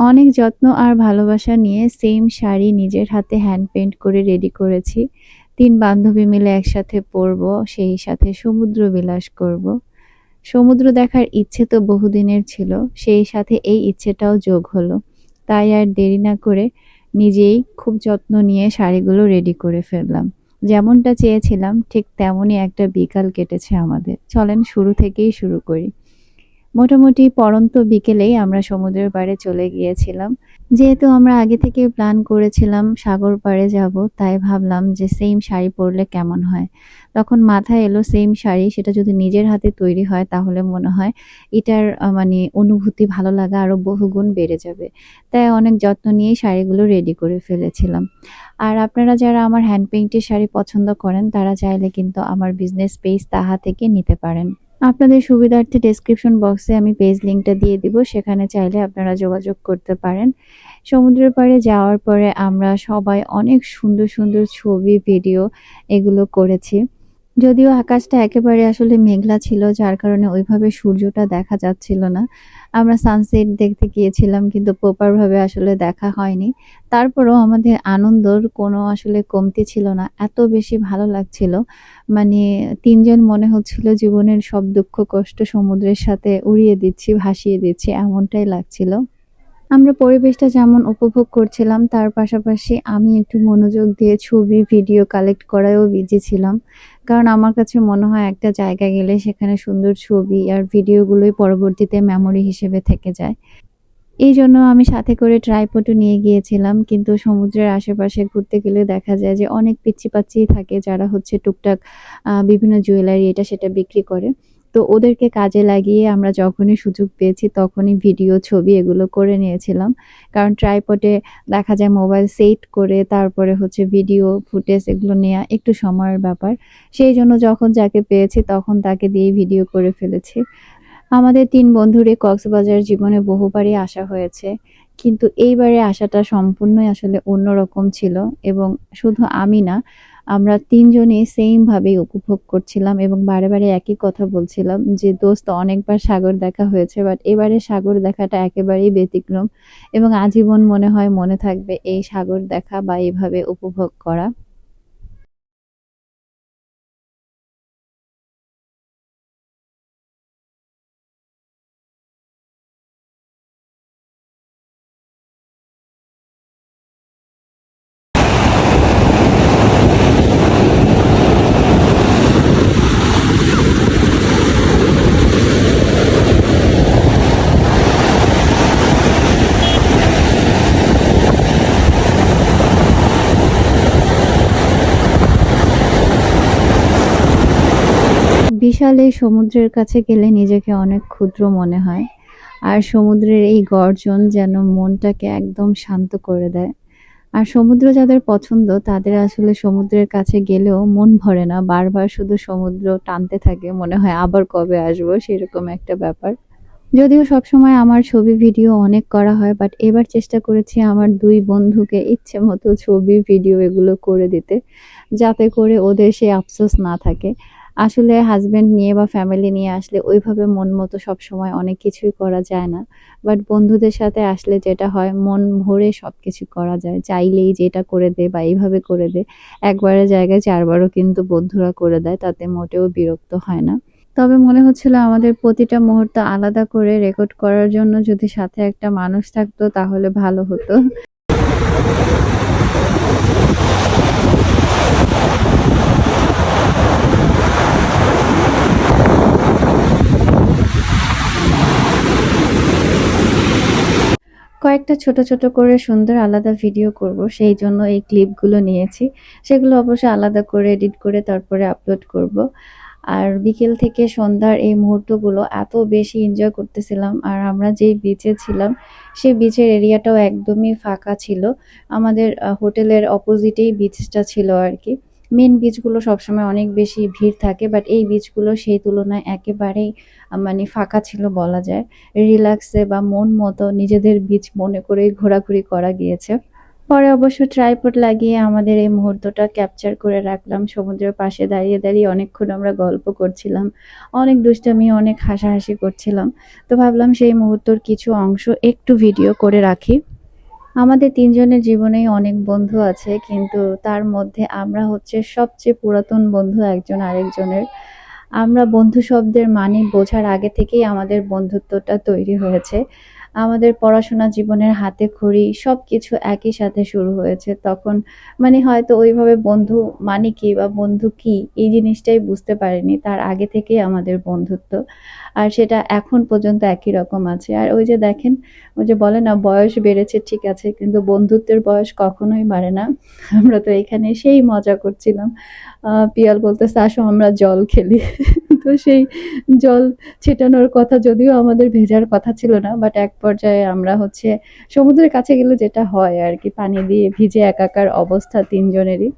অনেক যত্ন আর ভালোবাসা নিয়ে সেম শাড়ি নিজের হাতে হ্যান্ড পেন্ট করে রেডি করেছি। তিন বান্ধবী মিলে একসাথে পরব, সেই সাথে সমুদ্র বিলাস করব। সমুদ্র দেখার ইচ্ছে তো বহুদিনের ছিল, সেই সাথে এই ইচ্ছেটাও যোগ হলো। তাই আর দেরি না করে নিজেই খুব যত্ন নিয়ে শাড়িগুলো রেডি করে ফেললাম। যেমনটা চেয়েছিলাম, ঠিক তেমনই একটা বিকাল কেটেছে আমাদের। চলেন শুরু থেকেই শুরু করি। মোটামুটি পরন্ত বিকেলেই আমরা সমুদ্রের পাড়ে চলে গিয়েছিলাম। যেহেতু আমরা আগে থেকে প্ল্যান করেছিলাম সাগর পাড়ে যাব, তাই ভাবলাম যে সেম শাড়ি পরলে কেমন হয়? তখন মাথায় এলো সেম শাড়ি, সেটা যদি নিজের হাতে তৈরি হয় তাহলে মনে হয় এটার মানে অনুভূতি ভালো লাগা আরও বহুগুণ বেড়ে যাবে। তাই অনেক যত্ন নিয়েই শাড়িগুলো রেডি করে ফেলেছিলাম। আর আপনারা যারা আমার হ্যান্ড পেইন্টের শাড়ি পছন্দ করেন, তারা চাইলে কিন্তু আমার বিজনেস পেজ তাহা থেকে নিতে পারেন। আপনাদের সুবিধার্থে ডেসক্রিপশন বক্সে আমি পেজ লিঙ্কটা দিয়ে দিব, সেখানে চাইলে আপনারা যোগাযোগ করতে পারেন। সমুদ্রের পাড়ে যাওয়ার পরে আমরা সবাই অনেক সুন্দর সুন্দর ছবি ভিডিও এগুলো করেছি। যদিও আকাশটা একেবারে আসলে মেঘলা ছিল, যার কারণে ওইভাবে সূর্যটা দেখা যাচ্ছিল না। আমরা সানসেট দেখতে গিয়েছিলাম, কিন্তু প্রপারভাবে আসলে দেখা হয়নি। তারপরও আমাদের আনন্দর কোনো আসলে কমতি ছিল না, এত বেশি ভালো লাগছিল। মানে তিনজন মনে হচ্ছিল জীবনের সব দুঃখ কষ্ট সমুদ্রের সাথে উড়িয়ে দিচ্ছি, ভাসিয়ে দিচ্ছি, এমনটাই লাগছিল। আমরা পরিবেশটা যেমন উপভোগ করছিলাম, তার পাশাপাশি আমি একটু মনোযোগ দিয়ে ছবি, ভিডিও কালেক্ট করায়ও বিজি ছিলাম। কারণ আমার কাছে মনে হয় একটা জায়গা গেলে সেখানে সুন্দর ছবি আর ভিডিওগুলোই পরবর্তীতে মেমোরি হিসেবে থেকে যায়। এই জন্য আমি সাথে করে ট্রাইপটও নিয়ে গিয়েছিলাম, কিন্তু সমুদ্রের আশেপাশে ঘুরতে গেলে দেখা যায় যে অনেক পিচ্ছি পাচ্ছিই থাকে যারা হচ্ছে টুকটাক বিভিন্ন জুয়েলারি এটা সেটা বিক্রি করে। তো ওদেরকে কাজে লাগিয়ে আমরা যখনই সুযোগ পেয়েছি তখনই ভিডিও, ছবি এগুলো করে নিয়েছিলাম। কারণ ট্রাইপটে দেখা যায় মোবাইল সেট করে তারপরে হচ্ছে ভিডিও ফুটেজ এগুলো নেওয়া একটু সময়ের ব্যাপার। সেই জন্য যখন যাকে পেয়েছি তখন তাকে দিয়ে ভিডিও করে ফেলেছি। আমাদের তিন বন্ধুরে কক্সবাজার জীবনে বহুবারই আসা হয়েছে। কিন্তু এইবারে আসাটা সম্পূর্ণই আসলে অন্যরকম ছিল এবং শুধু আমি না আমরা তিনজনে সেম ভাবেই উপভোগ করছিলাম এবং বারে বারে একই কথা বলছিলাম যে, দোস্ত, অনেকবার সাগর দেখা হয়েছে বাট এবারে সাগর দেখাটা একেবারেই ব্যতিক্রম এবং আজীবন মনে হয় মনে থাকবে এই সাগর দেখা বা এভাবে উপভোগ করা। বিশাল এই সমুদ্রের কাছে গেলে নিজেকে অনেক ক্ষুদ্র মনে হয়। আর সমুদ্রের এই গর্জন যেন মনটাকে একদম শান্ত করে দেয়। আর সমুদ্র যাদের পছন্দ, তাদের আসলে সমুদ্রের কাছে গেলেও মন ভরে না। বারবার শুধু সমুদ্র টানতে থাকে, মনে হয় আবার কবে আসব, সেরকম একটা ব্যাপার। যদিও সবসময় আমার ছবি ভিডিও অনেক করা হয়, বাট এবার চেষ্টা করেছি আমার দুই বন্ধুকে ইচ্ছে মতো ছবি, ভিডিও এগুলো করে দিতে, যাতে করে ওদের সে আফসোস না থাকে। আসলে হাজব্যান্ড নিয়ে বা ফ্যামিলি নিয়ে আসলে ওইভাবে মন মতো সবসময় অনেক কিছুই করা যায় না। বাট বন্ধুদের সাথে আসলে যেটা হয়, মন ভরে সব কিছু করা যায়। চাইলেই যেটা করে দে বা এইভাবে করে দে। একবারের জায়গায় চারবারও কিন্তু বন্ধুরা করে দেয়, তাতে মোটেও বিরক্ত হয় না। তবে মনে হচ্ছিল আমাদের প্রতিটা মুহূর্ত আলাদা করে রেকর্ড করার জন্য যদি সাথে একটা মানুষ থাকতো, তাহলে ভালো হতো। কয়েকটা ছোট ছোট করে সুন্দর আলাদা ভিডিও করব, সেই জন্য এই ক্লিপগুলো নিয়েছি। সেগুলো অবশ্যই আলাদা করে এডিট করে তারপরে আপলোড করব। আর বিকেল থেকে সন্ধ্যার এই মুহূর্তগুলো এত বেশি এনজয় করতেছিলাম, আর আমরা যেই বিচে ছিলাম, সেই বিচের এরিয়াটাও একদমই ফাঁকা ছিল। আমাদের হোটেলের অপোজিটেই বিচটা ছিল আর কি। মেন বিচগুলো সবসময় অনেক বেশি ভিড় থাকে বাট এই বিচগুলো সেই তুলনায় একেবারেই মানে ফাঁকা ছিল বলা যায়। রিল্যাক্সে বা মন মতো নিজেদের বিচ মনে করে ঘোরাঘুরি করা গিয়েছে। পরে অবশ্য ট্রাইপড লাগিয়ে আমাদের এই মুহূর্তটা ক্যাপচার করে রাখলাম। সমুদ্রের পাশে দাঁড়িয়ে দাঁড়িয়ে অনেকক্ষণ আমরা গল্প করছিলাম। অনেক দুষ্টামি, অনেক হাসাহাসি করছিলাম। তো ভাবলাম সেই মুহূর্তর কিছু অংশ একটু ভিডিও করে রাখি। আমাদের তিনজনের জীবনেই অনেক বন্ধু আছে, কিন্তু তার মধ্যে আমরা হচ্ছে সবচেয়ে পুরাতন বন্ধু একজন আরেকজনের। আমরা বন্ধু শব্দের মানে বোঝার আগে থেকেই আমাদের বন্ধুত্বটা তৈরি হয়েছে। আমাদের পড়াশোনা জীবনের হাতে খড়ি সব কিছু একই সাথে শুরু হয়েছে। তখন মানে হয়তো ওইভাবে বন্ধু মানে কি বা বন্ধু কি এই জিনিসটাই বুঝতে পারিনি। তার আগে থেকেই আমাদের বন্ধুত্ব। আর সেটা এখন পর্যন্ত একই রকম আছে। আর ওই যে দেখেন, ওই যে বলে না, বয়স বেড়েছে ঠিক আছে, কিন্তু বন্ধুত্বের বয়স কখনোই বাড়ে না। আমরা তো এখানে সেই মজা করছিলাম। পিয়াল বলতেছে, আসো, আমরা জল খেলি। তো সেই জল ছেটানোর কথা যদিও আমাদের ভেজার কথা ছিল না বাট এক পর্যায়ে আমরা হচ্ছে সমুদ্রের কাছে গেলে যেটা হয় আর কি, পানি দিয়ে ভিজে একাকার অবস্থা তিনজনেরই।